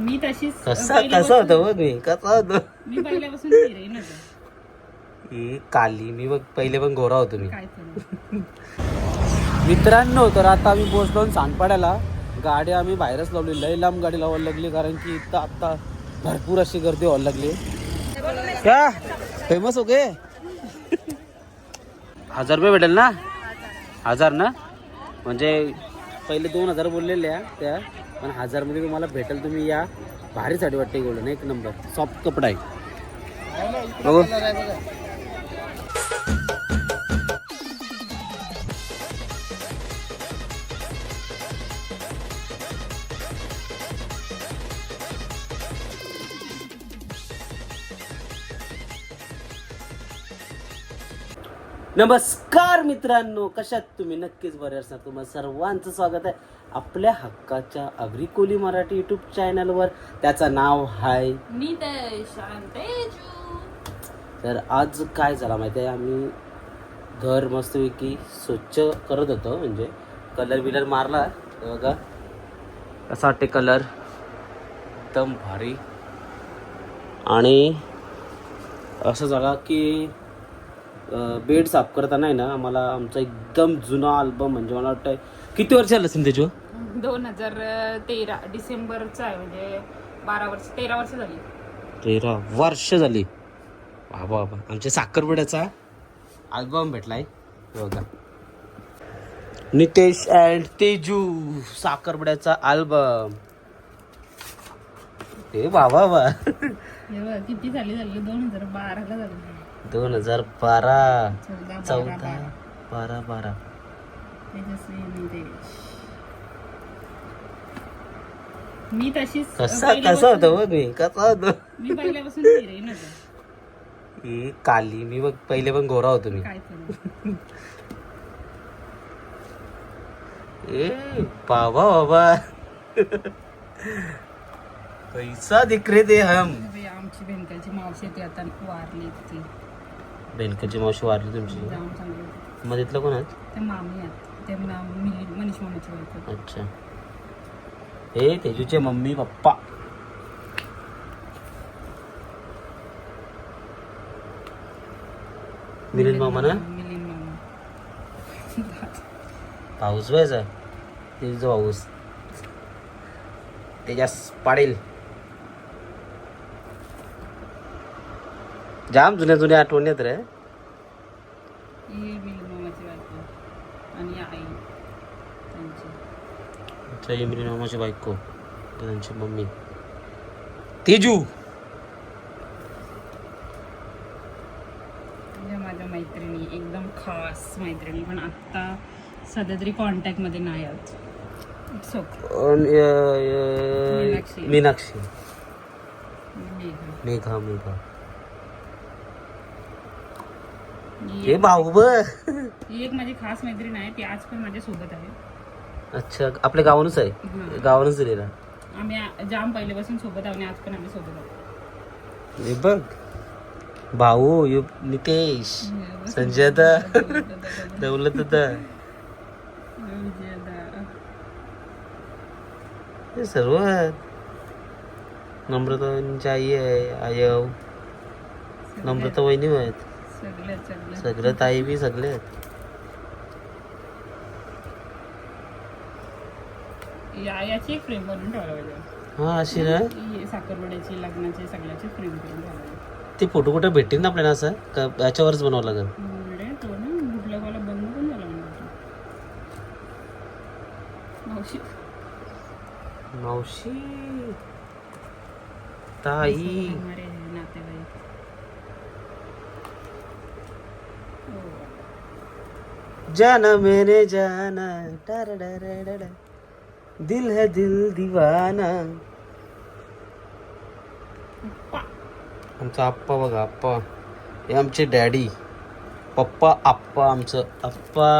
मी तशीच कसा कसा होतो बघ मी कसा होतो? मी पहिल्यापासून. ही काली मी बघ पहिले पण गोरा होतो मी. काय मित्रांनो तर आता आम्ही पोहोचलो सांडपाड्याला. गाडी आम्ही बाहेरच लावली लय लांब गाडी लावायला लागली कारण की इथं आता भरपूर अशी गर्दी व्हायला लागली. क्या? फेमस हो गे? हजार रुपये भेटेल ना? हजार ना? म्हणजे पहिले दोन हजार बोललेल्या त्या पण हजारमध्ये तुम्हाला भेटेल तुम्ही या. भारी साडी वाटते गोल्डन एक नंबर. सॉफ्ट कपडा आहे. बघू. नमस्कार. मित्रांनो कशात तुम्ही? नक्कीच बरे असणार. तुम्हाला सर्वांचं स्वागत आहे आपल्या हक्काच्या अग्रिकोली मराठी युट्यूब चॅनलवर त्याचं नाव मी तर आज काय झालं माहिती आहे? आम्ही घर मस्तपैकी स्वच्छ करत होतो म्हणजे कलर बिलर मारला. बघा. कसा वाटते कलर एकदम भारी. आणि असं झालं की बेड साफ करताना आहे ना आम्हाला आमचा एकदम जुना अल्बम म्हणजे मला वाटतं किती वर्ष झालं असेल त्याच्या दोन हजार तेरा डिसेंबरचा आहे म्हणजे बारा वर्ष तेरा वर्ष झाली. तेरा वर्ष झाली. बाबा बाबा आमच्या साखरपुड्याचा अल्बम भेटलाय. बघा. नितेश अँड तेजू साखरपुड्याचा अल्बम हे बाबा बा हे किती झाली झाली? दोन हजार बाराला झाली. दोन हजार बारा. चौदा बारा बारा. मी तशीच कसा कसा होतो बघ मी कसा होतो? मी पहिल्यापासून हिरोईनच आहे. ही काली मी बघ पहिले पण गोरा होतो मी. ए बाबा बाबा. पैसा दिख रहे थे हम. आमची भेंकलची मावशी ती आता वारली ती बेनकाची मावशी वारली तुमची? जाऊन मग तिथलं कोण आहेत? ते मामी आहेत. ते मिली मनीष मामाची बायको अच्छा. हे तेजूचे मम्मी पप्पा. मिलिंद मामा ना? मिलिंद मामा. पाऊस व्हायचा तेजूचा पाऊस तेजास पाडेल जाम जुन्या जुन्या आठवणी आहेत रे. ही मामाची बायको आणि आई त्यांची. अच्छा मिलिंद मामाची बायको त्यांची मम्मी. तेजू. म्हणजे माझ्या मैत्रिणी एकदम खास मैत्रिणी पण आत्ता सध्या तरी कॉन्टॅक्टमध्ये नाही आहेत. इट्स ओके अन, मीनाक्षी. मीनाक्षी. मेघा मेघा मेघा ही भाऊ ब ही एक माझी खास मैत्रीण आहे ती आज पण माझ्यासोबत आहे. अच्छा आपल्या गावानच आहे. गावानच दिलेला. आम्ही आ- जाम पहिल्यापासून सोबत आहोत आणि आज पण आम्ही सोबत आहोत. हे बघ. भाऊ यु नितेश संजय दा दौलत दा हे सर्व नम्रतांची आई आहे आयव. नम्रता वहिनी आहेत. सगळं सगळं. सगळं ताई बी सगळे याची फ्रेम बनवून ठेवायला हा अशी ना? साखरवड्याची लग्नाची सगळ्याची फ्रेम करून ते फोटो कुठे भेटतील ना आपल्याला असं? का याच्यावरच बनावं लागेल मावशी. ताई. जाना मेरे जाना टाराडाराडाडा. दिल है दिल दीवाना। आमचा आप्पा बघा आप्पा. हे आमचे डॅडी. पप्पा आप्पा आमचं आप्पा.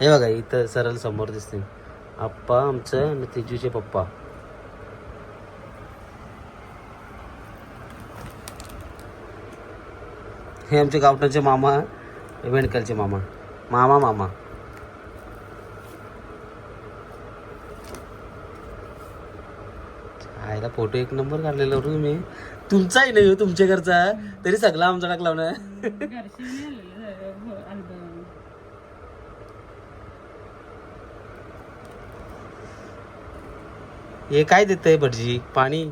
हे बघा इथं सरळ समोर दिसते आप्पा आमचं आणि तेजूचे पप्पा. हे आमचे गावठाचे मामा हे वेणकरचे मामा. मामा मामा. आयला फोटो एक नंबर काढलेला तुम्ही. तुमचाही नाही हो तुमच्या घरचा? तरी सगळा आमचा टाकला ना हे काय देतंय भटजी? पाणी?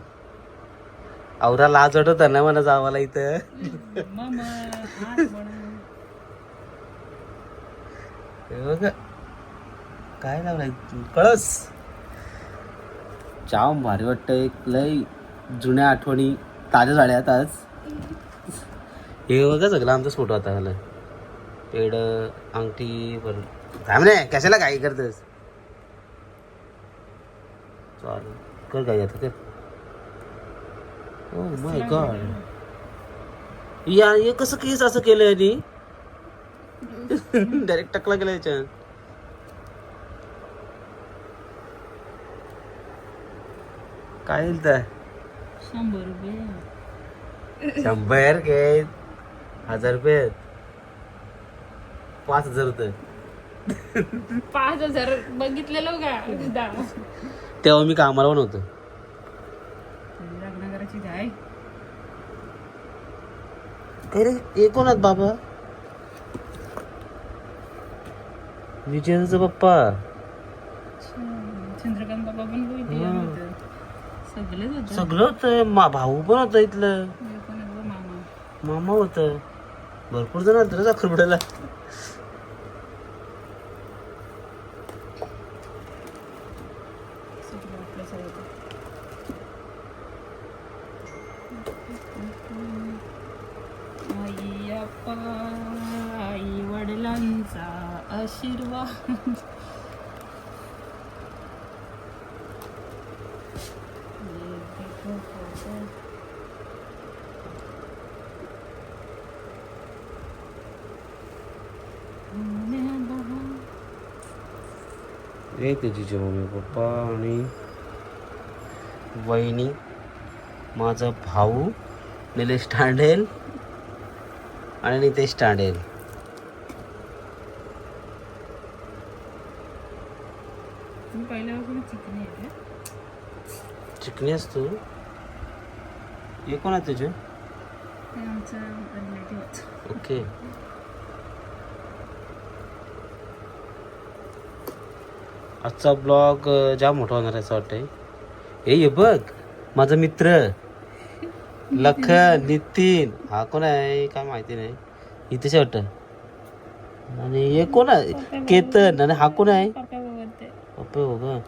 औरा लाज वाटत ना मला जावाला इथं मग आज म्हणून हे बघ. काय लावलाय? कळस. जाम भारी वाटतं एक लय जुन्या आठवणी ताज्या झाल्यात आज. हे बघा सगळं आमचाच फोटो आता झालं पेड अंगठी बरं थांब रे कशाला काही करतेस? चालेल. कर काय आता कर. ओ माय गॉड या हे कसं केस असं केलं यांनी? डायरेक्ट टकला गेला याच्यात. काय येईल तर शंभर रुपये. शंभर घे हजार रुपये पाच हजार होतं. पाच हजार बघितलेलं का तेव्हा मी कामाला पण होतो. काय रे? कोण आहेत बाबा? विजयाचा पप्पा चंद्रकांत बाबा पण सगळं होतं. मा भाऊ पण होता इथलं. मामा. मामा होतं. भरपूर जण आलं साखरपुड्याला सगळं आपलं सगळं आई अप्पा आई वडिलांचा आशीर्वाद ये हे त्याची मम्मी पप्पा आणि वहिनी माझा भाऊ निलेश तांडेल आणि नितेश तांडेल पहिल्यापासून चिकनी असतो. हे कोण आहे तुझे? ते आमचं रिलेटिव्ह ओके. आजचा ब्लॉग जाम मोठा होणार आहे असं वाटतंय. हे ये बघ माझा मित्र. लखन नितीन. हा कोण आहे? काय माहिती नाही. इथेच वाटत. आणि हे कोण आहे? केतन. आणि हा कोण आहे? पप्पा हो का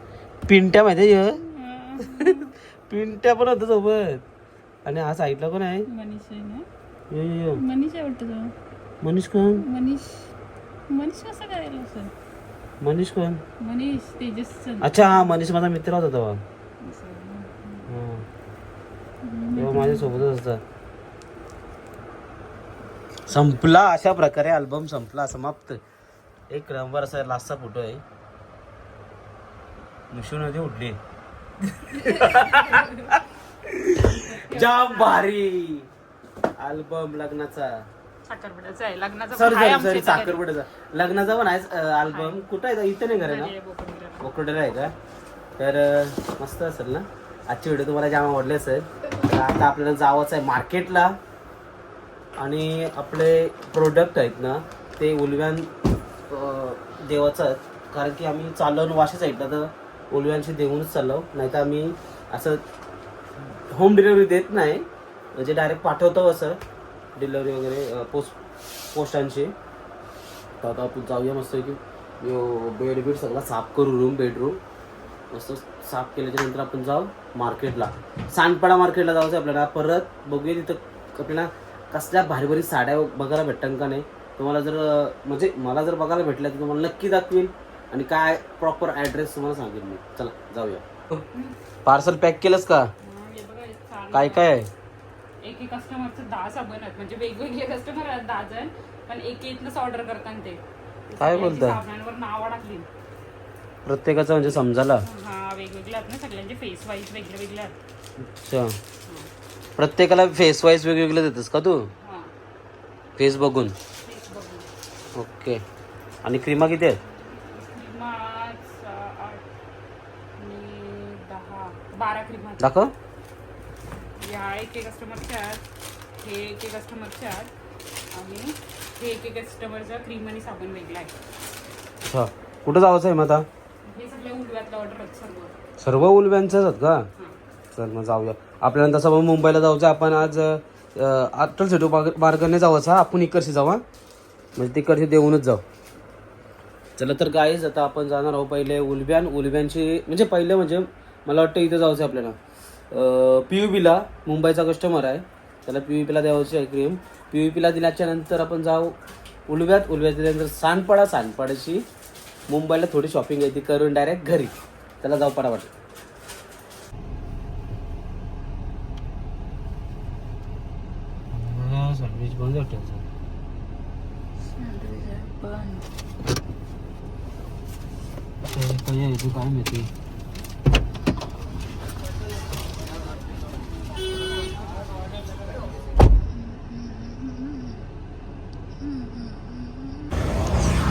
पिंट्या माहिती आहे? पिंट्या पण होता सोबत. आणि हा साईडला कोण आहे? मनीष आहे ना? यो यो यो. मनीष आहे वाटतं तो. मनीष कोण? मनीष. मनीष कसं करायला सर मनीष कोण? मनीष तेजस अच्छा हा मनीष माझा मित्र होता तेव्हा. तेव्हा माझ्यासोबतच होता. संपला अशा प्रकारे अल्बम संपला समाप्त. एक नंबर असा लास्टचा फोटो आहे. नदी उठली जाम भारी. अल्बम लग्नाचा. साखरपुड्याचं आहे. लग्नाचं सॉरी पण आहे सॉरी आमच्या सॉरी इथे. साखरपुड्याचा. लग्नाचा पण आहे. अल्बम कुठं आहे इथे नाही घरी ना? घरी आहे बोकडीला. बोकडे आहे का? तर अं, मस्त असेल ना? आजची व्हिडिओ तुम्हाला जाम आवडली असेल. तर आता आपल्याला जावंच आहे मार्केटला आणि आपले प्रोडक्ट आहेत ना ते उलव्यान अं, देवाचं आहेत. कारण की आम्ही चालवून वाशे साईडला तर ओलिव्यांशी देऊनच चाललो. नाही तर आम्ही असं होम डिलेवरी देत नाही. म्हणजे डायरेक्ट पाठवतो असं. डिलेवरी वगैरे पोस्ट पोस्टांची तर आता आपण जाऊया मस्त की बेड बीड सगळा साफ करू रूम बेडरूम मस्त साफ केल्याच्यानंतर आपण जाऊ मार्केटला सांडपाडा मार्केटला जायचं आपल्याला. परत बघूया तिथं आपल्याला कसल्या भारी भारी साड्या बघायला भेटतात का नाही. तुम्हाला जर म्हणजे मला जर बघायला भेटल्या तर तुम्हाला नक्की दाखवेल आणि काय प्रॉपर ॲड्रेस तुम्हाला सांगेन मी. चला जाऊया. पार्सल पॅक केलंस का? हा, हे हे काय काय? आहे. एक एक कस्टमरचं दहा साबण आहेत. म्हणजे वेगवेगळे कस्टमर आहेत दहा जण. पण एक एकच ऑर्डर करतात ते. काय बोलता? साबणांवर नावं टाकली प्रत्येकाचं म्हणजे समजायला. हा वेगवेगळे आहेत ना सगळ्यांचे फेस वाईज वेगळे वेगळे आहेत. अच्छा. प्रत्येकाला फेस वाईज वेगवेगळं देतस का तू? हा. फेस बघून. फेस बघून. ओके आणि क्रीमा किती आहेत? सहा, आठ आणि दहा बारा क्रीम दाखव. एक कस्टमरच्या हे एक एक कस्टमरच्या आणि हे एक एक कस्टमरचा क्रीम आणि साबण वेगळा आहे. अच्छा कुठं जायचं आहे मग आता? हे सगळे उलव्यातलं ऑर्डर आहेत सर्व. सर्व उलव्यांचंच आहेत का? हां. चल मग जाऊया. आपल्याला तसं मग मुंबईला जाऊचं आपण आज अटल सेटू बार्गने जावंच हा? आपण इकडची जाऊ हा? म्हणजे तिकडची देऊनच जाऊ. चला तर गाईज आता आपण जाणार आहोत पहिले उलब्यान. उलब्यांची म्हणजे पहिले म्हणजे मला वाटतं इथं जायचं आहे आपल्याला. पी यू बीला मुंबईचा कस्टमर आहे. त्याला पी यू पीला द्यायची आहे क्रीम पी यू पीला दिल्याच्या नंतर आपण जाऊ उलव्यात उलव्यात दिल्यानंतर सानपाडा सानपाड्याची मुंबईला थोडी शॉपिंग आहे ती करून डायरेक्ट घरी. त्याला जाऊ पटापट सँडविच बंद. काय आहे तू काय माहिती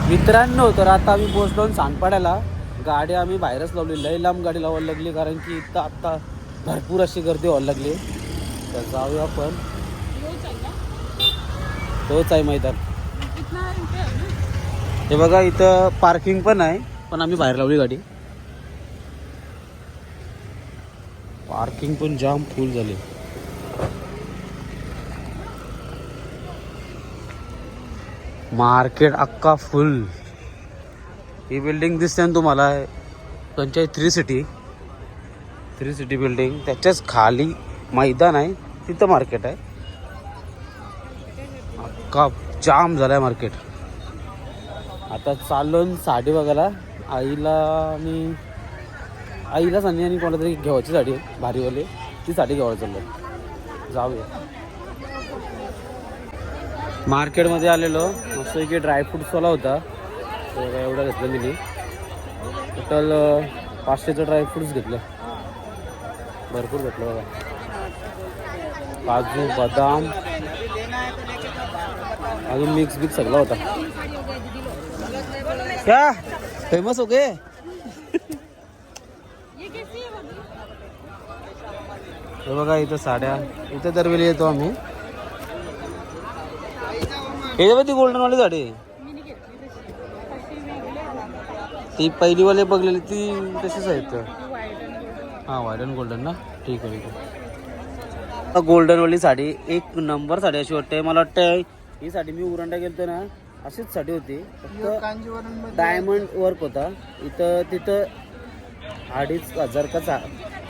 मित्रांनो तर आता आम्ही पोहोचलो सानपाड्याला गाडी आम्ही बाहेरच लावली. लई लांब गाडी लावायला लागली कारण की इथं आता भरपूर अशी गर्दी व्हायला लागली. तर जाऊया आपण. तोच आहे मैदान. हे बघा इथं पार्किंग पण आहे. पण आम्ही बाहेर लावली गाडी. पार्किंग पण जाम फुल झाली. मार्केट अक्का फुल. ही बिल्डिंग दिसते ना तुम्हाला panchayat three city three city building त्याच्याच खाली मैदान आहे तिथं मार्केट आहे. अक्का जाम झालाय मार्केट आता चाललो साडी बघायला. आईला मी आईला संधी आणि कोणाला तरी घेवायची साडी आहे, भारीवाली ती साडी घ्यायला चाललो जाऊया. मार्केटमध्ये आलेलो. मस्त की ड्रायफ्रूट्सवाला होता. तर एवढा घेतलं मी. टोटल पाचशेचं ड्रायफ्रुट्स घेतलं. भरपूर घेतलं बघा. काजू बदाम अजून मिक्स बिक्स सगळा होता. क्या? फेमस हो गए हे बघा इथं साड्या. इथं दरवेळी येतो आम्ही. हे ती गोल्डनवाली साडी. ती पहिलीवाले बघलेली ती तशीच आहेत. हा हां व्हाईट अँड गोल्डन ना? ठीक आहे ठीक आहे. गोल्डनवाली साडी. एक नंबर साडी अशी वाटते. मला वाटतं ही साडी मी उरंडा गेलतो ना अशीच साडी होती. फक्त डायमंड वर्क होता. इथं तिथं अडीच हजार का चा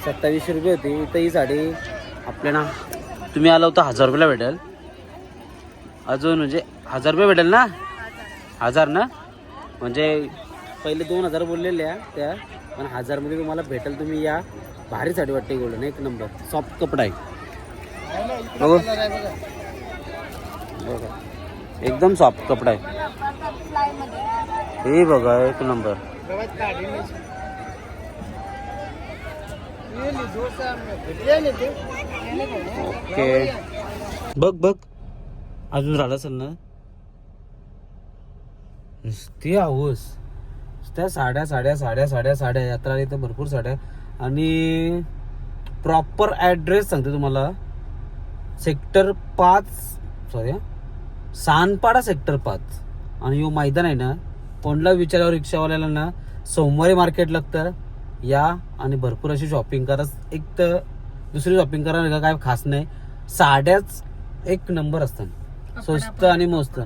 सत्तावीसशे रुपये होती. इथं ही साडी आपल्याला तुम्ही आला होता हजार रुपयाला भेटेल. अजून म्हणजे हजार रुपये भेटेल ना? हजार ना? म्हणजे पहिले दोन हजार बोललेल्या त्या पण हजारमध्ये तुम्हाला भेटेल तुम्ही या. भारी साडी वाटते गोल्डन एक नंबर सॉफ्ट कपडा आहे बघू. बघा. एकदम सॉफ्ट कपडा आहे. हे बघा एक नंबर ओके. बघ बघ. अजून राहिलं असेल ना? नुसती आऊस त्या साड्या साड्या साड्या साड्या साड्या यात्रा इथं भरपूर साड्या. आणि प्रॉपर ॲड्रेस सांगते तुम्हाला. सेक्टर पाच सॉरी सानपाडा सेक्टर पाच. आणि यो मैदान आहे ना कोणला विचारावर रिक्षावाल्याला ना सोमवारी मार्केट लागतं. या आणि भरपूर अशी शॉपिंग करा. एक तर दुसरी शॉपिंग करा काय खास नाही. साड्याच एक नंबर असतात स्वस्त आणि मस्त.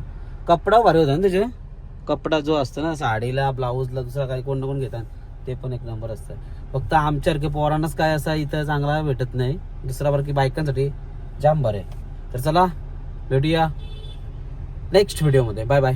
कपडा भारी होता ना त्याचे. कपडा जो असतो ना साडीला ब्लाऊजला दुसरा काही कोण ना कोण घेतात. ते पण एक नंबर असतं. फक्त आमच्यासारखे पोरांनाच काय असा इथं चांगला भेटत नाही. दुसरा बारकी बायकांसाठी जाम बरं आहे. तर चला भेटूया. नेक्स्ट व्हिडिओमध्ये. Bye bye.